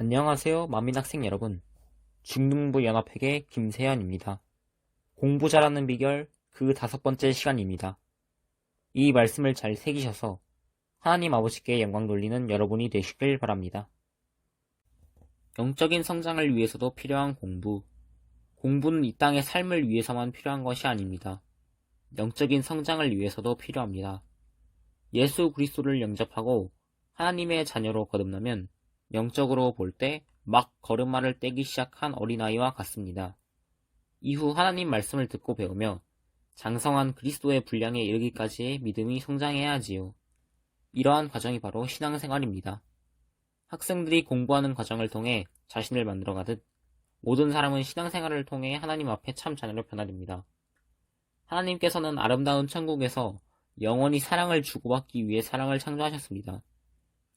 안녕하세요, 만민학생 여러분. 중등부 연합회계 김세현입니다. 공부 잘하는 비결 그 다섯 번째 시간입니다. 이 말씀을 잘 새기셔서 하나님 아버지께 영광 돌리는 여러분이 되시길 바랍니다. 영적인 성장을 위해서도 필요한 공부. 공부는 이 땅의 삶을 위해서만 필요한 것이 아닙니다. 영적인 성장을 위해서도 필요합니다. 예수 그리스도를 영접하고 하나님의 자녀로 거듭나면 영적으로 볼 때 막 걸음마를 떼기 시작한 어린아이와 같습니다. 이후 하나님 말씀을 듣고 배우며 장성한 그리스도의 분량에 이르기까지의 믿음이 성장해야 하지요. 이러한 과정이 바로 신앙생활입니다. 학생들이 공부하는 과정을 통해 자신을 만들어가듯 모든 사람은 신앙생활을 통해 하나님 앞에 참 자녀로 변화됩니다. 하나님께서는 아름다운 천국에서 영원히 사랑을 주고받기 위해 사랑을 창조하셨습니다.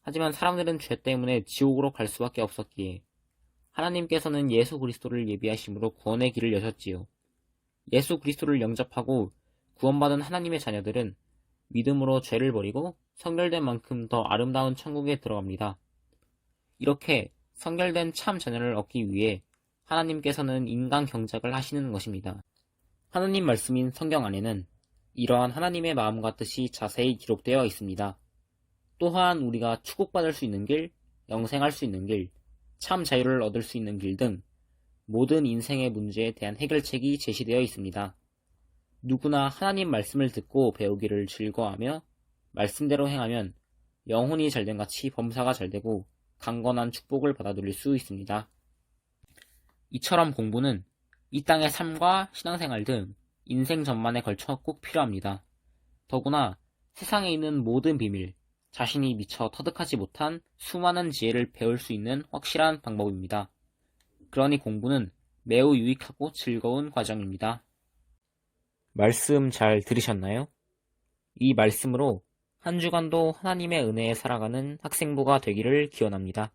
하지만 사람들은 죄 때문에 지옥으로 갈 수밖에 없었기에 하나님께서는 예수 그리스도를 예비하심으로 구원의 길을 여셨지요. 예수 그리스도를 영접하고 구원받은 하나님의 자녀들은 믿음으로 죄를 버리고 성결된 만큼 더 아름다운 천국에 들어갑니다. 이렇게 성결된 참 자녀를 얻기 위해 하나님께서는 인간 경작을 하시는 것입니다. 하나님 말씀인 성경 안에는 이러한 하나님의 마음과 뜻이 자세히 기록되어 있습니다. 또한 우리가 축복받을 수 있는 길, 영생할 수 있는 길, 참 자유를 얻을 수 있는 길 등 모든 인생의 문제에 대한 해결책이 제시되어 있습니다. 누구나 하나님 말씀을 듣고 배우기를 즐거워하며 말씀대로 행하면 영혼이 잘된 같이 범사가 잘되고 강건한 축복을 받아 누릴 수 있습니다. 이처럼 공부는 이 땅의 삶과 신앙생활 등 인생 전반에 걸쳐 꼭 필요합니다. 더구나 세상에 있는 모든 비밀, 자신이 미처 터득하지 못한 수많은 지혜를 배울 수 있는 확실한 방법입니다. 그러니 공부는 매우 유익하고 즐거운 과정입니다. 말씀 잘 들으셨나요? 이 말씀으로 한 주간도 하나님의 은혜에 살아가는 학생부가 되기를 기원합니다.